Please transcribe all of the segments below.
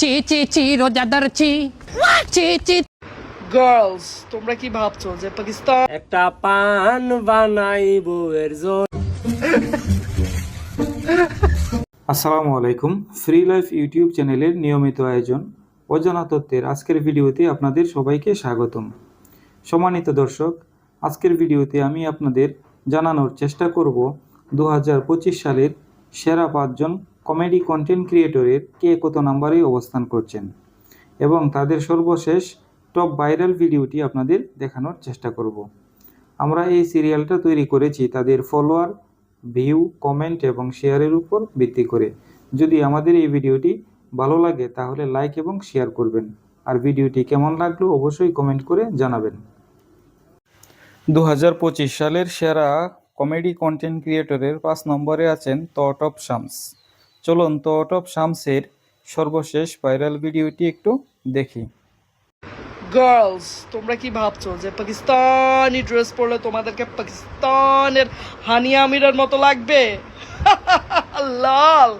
চি চি চি রোজাদার চি চি চি। গার্লস তোমরা কি ভাবছ যে পাকিস্তান একটা পান বানাই বউয়ের জন্য আসসালামু আলাইকুম। ফ্রি লাইফ ইউটিউব চ্যানেলের নিয়মিত আয়োজন অজানা তত্ত্বের আজকের ভিডিওতে আপনাদের সবাইকে স্বাগতম। সম্মানিত দর্শক আজকের ভিডিওতে আমি আপনাদের জানানোর চেষ্টা করব দু হাজার পঁচিশ সালের সেরা পাঁচজন কমেডি কন্টেন্ট ক্রিয়েটরের কে কত নাম্বারে অবস্থান করছেন এবং তাদের সর্বশেষ টপ ভাইরাল ভিডিওটি আপনাদের দেখানোর চেষ্টা করব। আমরা এই সিরিয়ালটা তৈরি করেছি তাদের ফলোয়ার, ভিউ, কমেন্ট এবং শেয়ারের উপর ভিত্তি করে। যদি আমাদের এই ভিডিওটি ভালো লাগে তাহলে লাইক এবং শেয়ার করবেন। আর ভিডিওটি কেমন লাগল অবশ্যই কমেন্ট করে জানাবেন। দু হাজার পঁচিশ সালের সেরা কমেডি কন্টেন্ট ক্রিয়েটরের পাঁচ নম্বরে আছেন তট অফ শামস। চলুন তট অফ শামসের সর্বশেষ ভাইরাল ভিডিওটি একটু দেখি। গার্লস তোমরা কি ভাবছ যে পাকিস্তানি ড্রেস পরলে তোমাদেরকে পাকিস্তানের হানিয়া আমিরের মতো লাগবে? লাল।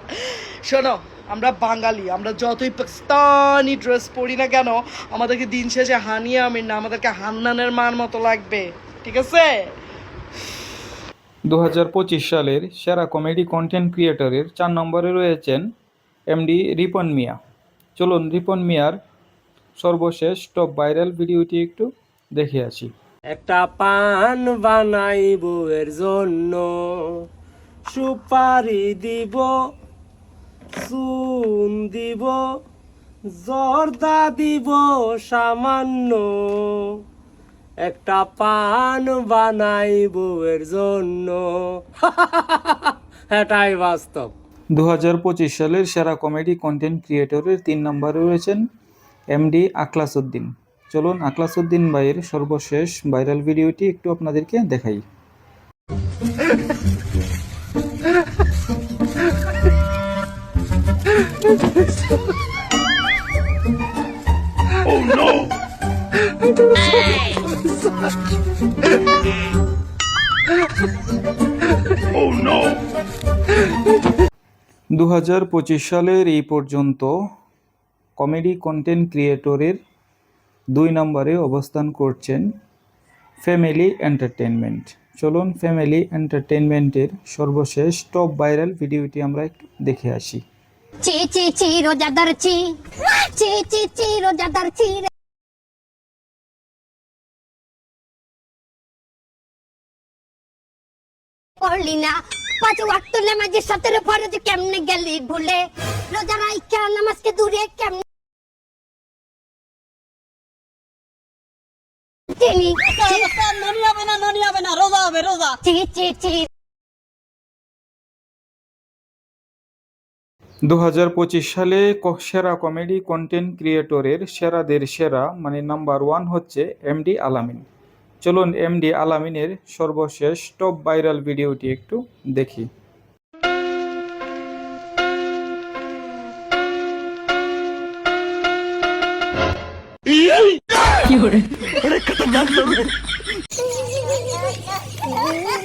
শোনো, আমরা বাঙালি, আমরা যতই পাকিস্তানি ড্রেস পরি না কেন, আমাদেরকে দিন শেষে হানিয়া আমির না, আমাদেরকে হান্নানের মার মতো লাগবে। ঠিক আছে? দু হাজার পঁচিশ সালের সেরা কমেডি কন্টেন্ট ক্রিয়েটরের চার নম্বরে রয়েছেন এমডি রিপন মিয়া। চলুন রিপন মিয়ার সর্বশেষ টপ ভাইরাল ভিডিওটি একটু দেখে আসি। একটা পান বানাই বউয়ের জন্য, সুপারি দিব, চুন দিব, জর্দা দিব সামান্য। একটা পান বানাই বউয়ের জন্য। এটাই বাস্তব। দু হাজার পঁচিশ সালের সেরা কমেডি কন্টেন্ট ক্রিয়েটরের তিন নম্বরে রয়েছেন এমডি আখলাসউদ্দিন। চলুন আখলাসউদ্দিন ভাইয়ের সর্বশেষ ভাইরাল ভিডিওটি একটু আপনাদেরকে দেখাই। দু হাজার পঁচিশ সালের এই পর্যন্ত কমেডি কন্টেন্ট ক্রিয়েটরের দুই নম্বরে অবস্থান করছেন ফ্যামিলি এন্টারটেনমেন্ট চলুন ফ্যামিলি এন্টারটেনমেন্টের সর্বশেষ টপ ভাইরাল ভিডিওটি আমরা দেখে আসি। চি চি চি, রোজাদার চি। চি চি চি, রোজাদার চি পড়লি না? পাঁচ ওয়াক্ত নামাজের সাথে ফরজ কেমনে গেলি ভুলে? রোজা রাইখা নামাজকে দূরে কেমনে চিনি ননি হবে না ননি হবে না রোজা হবে রোজা। চি চি চি দু হাজার পঁচিশ সালে সেরা কমেডি কন্টেন্ট ক্রিয়েটরের সেরাদের সেরা মানে নাম্বার ওয়ান হচ্ছে এমডি আলামিন চলুন এমডি আলামিনের সর্বশেষ টপ ভাইরাল ভিডিওটি একটু দেখি।